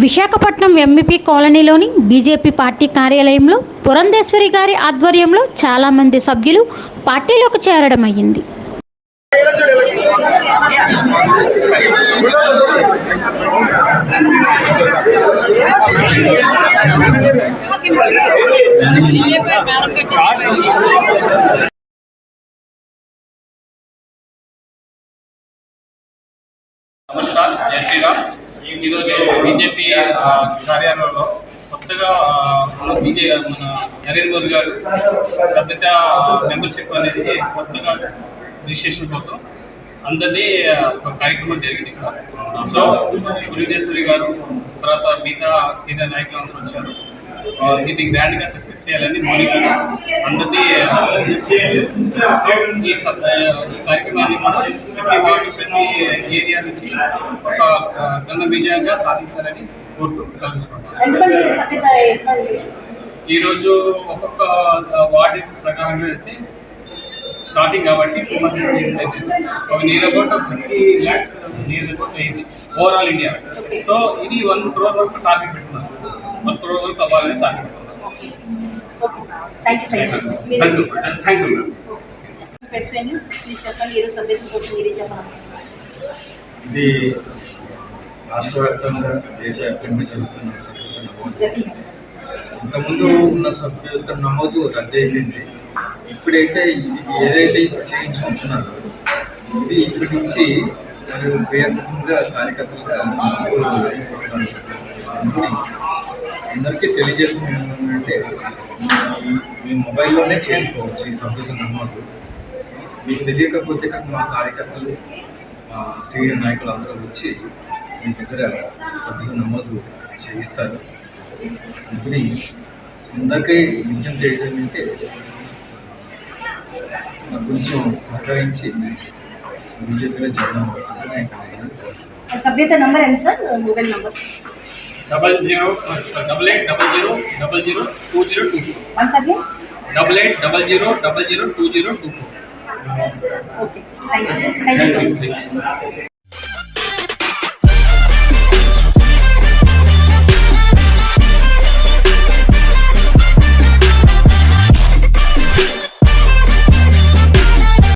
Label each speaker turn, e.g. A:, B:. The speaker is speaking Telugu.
A: విశాఖపట్నం ఎంఈపీ కాలనీలోని బీజేపీ పార్టీ కార్యాలయంలో పురంధేశ్వరి గారి ఆధ్వర్యంలో చాలామంది సభ్యులు పార్టీలోకి చేరడం అయ్యింది.
B: నమస్కారం. జై శ్రీరామ్. ఈరోజు బీజేపీ కార్యాలయంలో కొత్తగా ఆ, మన బీజే మన నరేంద్ర మోదీ గారు సభ్యత మెంబర్షిప్ అనేది కొత్తగా రిజిస్ట్రేషన్ కోసం అందరినీ ఒక కార్యక్రమం జరిగింది ఇక్కడ. సో పురిజేశ్వరి గారు తర్వాత మిగతా సీనియర్ నాయకులు అందరూ వచ్చారు. ఆ, దీన్ని గ్రాండ్గా సక్సెస్ చేయాలని గారు అందరినీ ఈ కార్యక్రమాన్ని మనం ప్రతి వార్డు ప్రతి ఏరియా నుంచి ఒక ఘన విజయంగా సాధించాలని కోరుతూ సెలవుకుంటున్నాను
C: ఎంతమంది సభ్యత చేస్తారు
B: ఈ రోజు ఒక్కొక్క వార్డు ప్రకారంగా అయితే స్టార్టింగ్ కాబట్టి టూ హండ్రెడ్ ఒక near about thirty lakhs near about అయింది. ఓవరాల్ ఇండియా సో ఇది వన్ క్రోర్ వరకు టార్గెట్ పెట్టుకున్నారు.
C: థ్యాంక్ యూ
D: ఇది రాష్ట్ర వ్యాప్తంగా దేశవ్యాప్తంగా జరుగుతున్న సభ్యత నమోదు. ఇంతకుముందు ఉన్న సభ్యత నమోదు రద్దు అయిపోయింది ఇప్పుడైతే ఇది ఏదైతే ఇప్పుడు చేయించుకుంటున్నారో ఇది ఇప్పటి నుంచి మరి క్రియాశకంగా కార్యకర్తలుగా అందుకని అందరికీ తెలియజేసింది ఏంటంటే మీ మొబైల్లోనే చేసుకోవచ్చు ఈ సభ్యత నమోదు మీకు తెలియకపోతే కనుక మా కార్యకర్తలు మా సీనియర్ నాయకులు అందరూ వచ్చి మీ దగ్గర సభ్యుల నమోదు చేయిస్తారు. అందుకని అందరికీ విజ్ఞప్తి చేయడం అంటే కొంచెం సహకరించి బీజేపీలో చేరడం
C: సభ్యత నంబర్ ఎంత sir? Mobile number.
B: Double zero double eight double zero double zero
C: two zero
B: two four double eight double zero double zero two zero
C: two four okay thank you
B: thank you